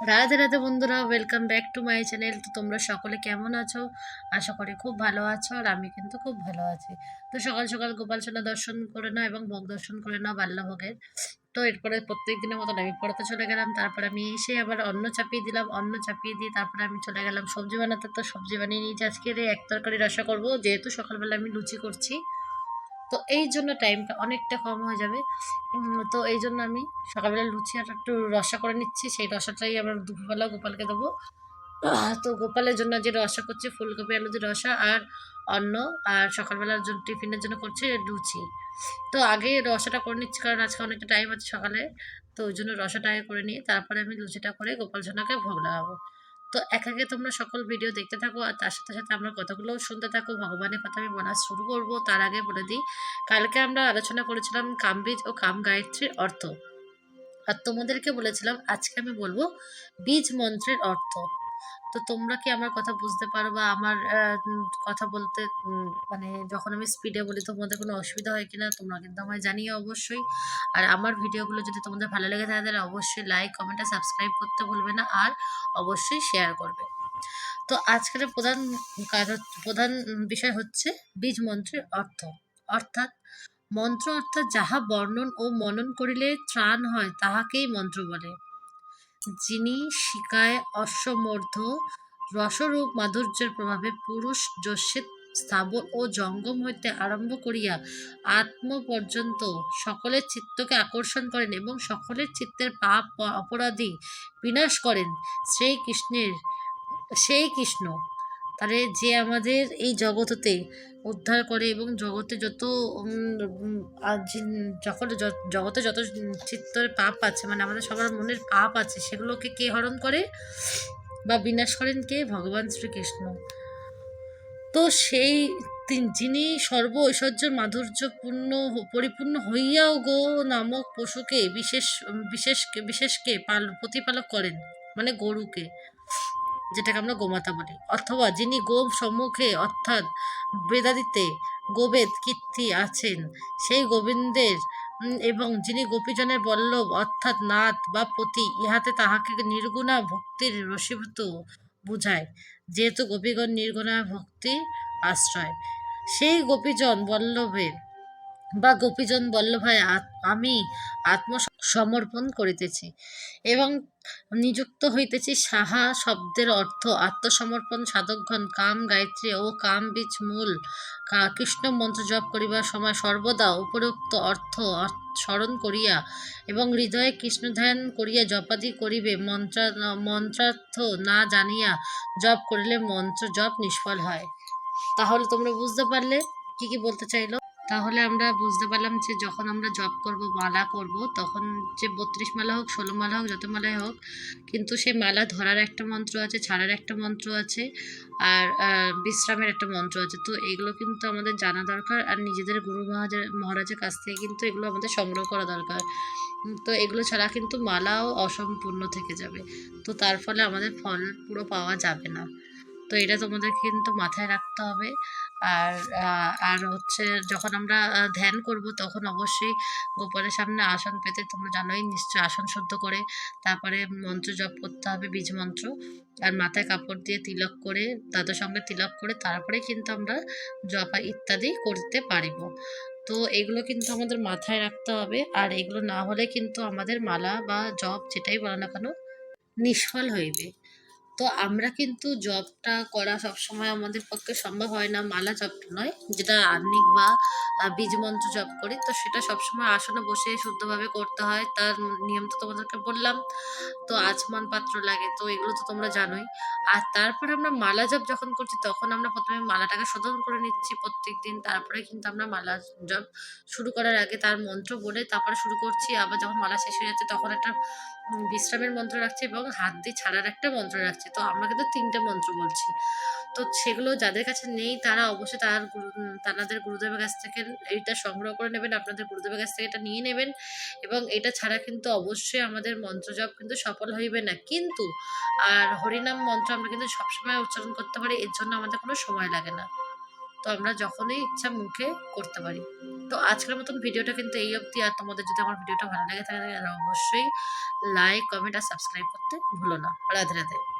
রাধে রাধে বন্ধুরা welcome back to my channel তো তোমরা সকলে কেমন আছো? আশা করি খুব ভালো আছো, আর আমি কিন্তু খুব ভালো আছি। তো সকাল সকাল গোপাল সোনা দর্শন করে নাও এবং ভোগ দর্শন করে নাও বাল্যভোগের তো এরপরে প্রত্যেক দিনের মতন আমি পড়াতে চলে গেলাম, তারপরে আমি এসে আবার অন্ন চাপিয়ে দিলাম, অন্ন চাপিয়ে দিয়ে তারপরে আমি চলে গেলাম সবজি বানাতে। তো সবজি বানিয়ে নিয়েছি আজকে এক তরকারি রসা করব, যেহেতু সকালবেলা আমি লুচি করছি তো এই জন্য টাইমটা অনেকটা কম হয়ে যাবে। তো এই জন্য আমি সকালবেলা লুচি আর একটু রসা করে নিচ্ছি। সেই রসাটাই আমরা দুপুরবেলা গোপালকে দেবো। তো গোপালের জন্য যে রসা করছি, ফুলকপি, আলু দিয়ে রসা আর অন্ন আর সকালবেলার জন্য টিফিনের জন্য করছে লুচি। তো আগে রসাটা করে নিচ্ছি কারণ আজকে অনেকটা টাইম আছে সকালে। তো ওই জন্য রসাটা আগে করে নিয়ে তারপরে আমি লুচিটা করে গোপাল সোনাকে ভোগ লাগাবো। তো এক একে তোমরা সকল ভিডিও দেখতে থাকো আর তার সাথে সাথে আমরা কথাগুলোও শুনতে থাকো। ভগবানের কথা আমি বলা শুরু করব, তার আগে বলে দিই, কালকে আমরা আলোচনা করেছিলাম কামবীজ ও কাম গায়ত্রীর অর্থ। আর তোমাদেরকে বলেছিলাম, আজকে আমি বলব বীজ মন্ত্রের অর্থ। তো তোমরা কি আমার কথা বুঝতে পারো বা আমার কথা বলতে মানে যখন আমি স্পিডে বলি তোমাদের কোনো অসুবিধা হয় কিনা তোমরা কিন্তু আমায় জানিয়ে অবশ্যই। আর আমার ভিডিওগুলো যদি তোমাদের ভালো লেগে থাকে তাহলে অবশ্যই লাইক কমেন্ট আর সাবস্ক্রাইব করতে ভুলবে না আর অবশ্যই শেয়ার করবে। তো আজকের প্রধান কাজ প্রধান বিষয় হচ্ছে বীজ মন্ত্রের অর্থ। অর্থাৎ মন্ত্র অর্থাৎ যাহা বর্ণন ও মনন করিলে ত্রাণ হয় তাহাকেই মন্ত্র বলে। যিনি শিকায় অশ্বমর্ধ, রসরূপ মাধুর্যের প্রভাবে পুরুষ যস্যের স্থাবর ও জঙ্গম হইতে আরম্ভ করিয়া আত্ম পর্যন্ত সকলের চিত্তকে আকর্ষণ করেন এবং সকলের চিত্তের পাপ অপরাধী বিনাশ করেন। শ্রীকৃষ্ণের কৃষ্ণের সেই কৃষ্ণ তাহলে যে আমাদের এই জগততে উদ্ধার করে এবং জগতে যত যখন জগতে যত চিত্তর পাপ আছে মানে আমাদের সবার মনের পাপ আছে, সেগুলোকে কে হরণ করে? বা বিনাশ করেন কে? ভগবান শ্রীকৃষ্ণ। তো সেই যিনি সর্ব ঐশ্বর্যের মাধুর্যপূর্ণ পরিপূর্ণ হইয়াও গো নামক পশুকে বিশেষ বিশেষ বিশেষকে পাল, প্রতিপালক করেন মানে গরুকে। যেটাকে আমরা গোমাতা বলি। অথবা যিনি গো সম্মুখে অর্থাৎ বেদাদিতে গোবেদ কীর্তি আছেন, সেই গোবিন্দের এবং যিনি গোপীজনের বল্লভ অর্থাৎ নাথ বা পতি, ইহাতে তাহাকে নির্গুণা ভক্তির রসীভূত বুঝায়, যেহেতু গোপীগণ নির্গুণা ভক্তি আশ্রয়। সেই গোপীজন বল্লভের বা গোপীজন বল্লভায় আমি আত্মসমর্পণ করিতেছি এবং নিযুক্ত হইতেছি সাহা শব্দের অর্থ আত্মসমর্পণ, সাধকগণ, কাম গায়ত্রী ও কাম বীজ মূল। কৃষ্ণ মন্ত্র জপ করিবার সময় সর্বদা উপরোক্ত অর্থ অর- স্মরণ করিয়া এবং হৃদয়ে কৃষ্ণ ধ্যান করিয়া জপাদি করিবে, মন্ত্রা, মন্ত্রার্থ না জানিয়া জপ করিলে মন্ত্র জপ নিষ্ফল হয়। তাহলে তোমরা বুঝতে পারলে কি কি বলতে চাইলো? তাহলে আমরা বুঝতে পারলাম যে যখন আমরা জব করব, মালা করব, তখন যে বত্রিশ মালা হোক, ষোলো মালা হোক, যত মালাই হোক, কিন্তু সেই মালা ধরার একটা মন্ত্র আছে, ছাড়ার একটা মন্ত্র আছে, আর বিশ্রামের একটা মন্ত্র আছে। তো এগুলো কিন্তু আমাদের জানা দরকার, আর নিজেদের গুরু মহারাজের মহারাজের কাছ থেকে কিন্তু এগুলো আমাদের সংগ্রহ করা দরকার। তো এগুলো ছাড়া কিন্তু মালাও অসম্পূর্ণ থেকে যাবে। তো তার ফলে আমাদের ফল পুরো পাওয়া যাবে না। তো এটা তোমাদের কিন্তু মাথায় রাখতে হবে। আর আর হচ্ছে যখন আমরা ধ্যান করব তখন অবশ্যই গোপালের সামনে আসন পেতে তোমরা জানোই নিশ্চয় আসন শুদ্ধ করে তারপরে মন্ত্র জপ করতে হবে, বীজ মন্ত্র। আর মাথায় কাপড় দিয়ে তিলক করে তাদের সঙ্গে তিলক করে তারপরে কিন্তু আমরা জপা ইত্যাদি করতে পারিব। তো এগুলো কিন্তু আমাদের মাথায় রাখতে হবে। আর এগুলো না হলে কিন্তু আমাদের মালা বা জপ যেটাই বলো না কেন, নিষ্ফল হইবে। তো আমরা কিন্তু জবটা করা সবসময় আমাদের পক্ষে সম্ভব হয় না মালা জবটা নয় যেটা আর্নিক বা আহ, বীজ মন্ত্র জপ করি। তো সেটা সবসময় আসনে বসে শুদ্ধভাবে করতে হয় তার নিয়ম তো তোমাদেরকে বললাম। তো আচমন পাত্র লাগে তো এগুলো তো তোমরা জানোই। আর তারপরে আমরা মালা জব যখন করছি তখন আমরা প্রথমে মালাটাকে শোধন করে নিচ্ছি প্রত্যেক দিন তারপরে কিন্তু আমরা মালা জপ শুরু করার আগে তার মন্ত্র বলে তারপরে শুরু করছি। আবার যখন মালা শেষ হয়ে যাচ্ছে তখন একটা বিশ্রামের মন্ত্র রাখছি এবং হাত দিয়ে ছাড়ার একটা মন্ত্র রাখছি। তো আমরা কিন্তু তিনটে মন্ত্র বলছি। তো সেগুলো যাদের কাছে নেই, তারা অবশ্যই তার গুরু তাদের গুরুদেবের কাছ থেকে এইটা সংগ্রহ করে নেবেন, আপনাদের গুরুদেবের কাছ থেকে এটা নিয়ে নেবেন এবং এটা ছাড়া কিন্তু অবশ্যই আমাদের মন্ত্র জপ কিন্তু সফল হইবে না। কিন্তু, আর হরিনাম মন্ত্র আমরা কিন্তু সবসময় উচ্চারণ করতে পারি, এর জন্য আমাদের কোনো সময় লাগে না। তো আমরা যখনই ইচ্ছা মুখে করতে পারি। তো আজকের মতন ভিডিওটা কিন্তু এই অবধি। আর তোমাদের যদি আমার ভিডিওটা ভালো লাগে তাহলে অবশ্যই লাইক কমেন্ট আর সাবস্ক্রাইব করতে ভুলো না। রাধে রাধে।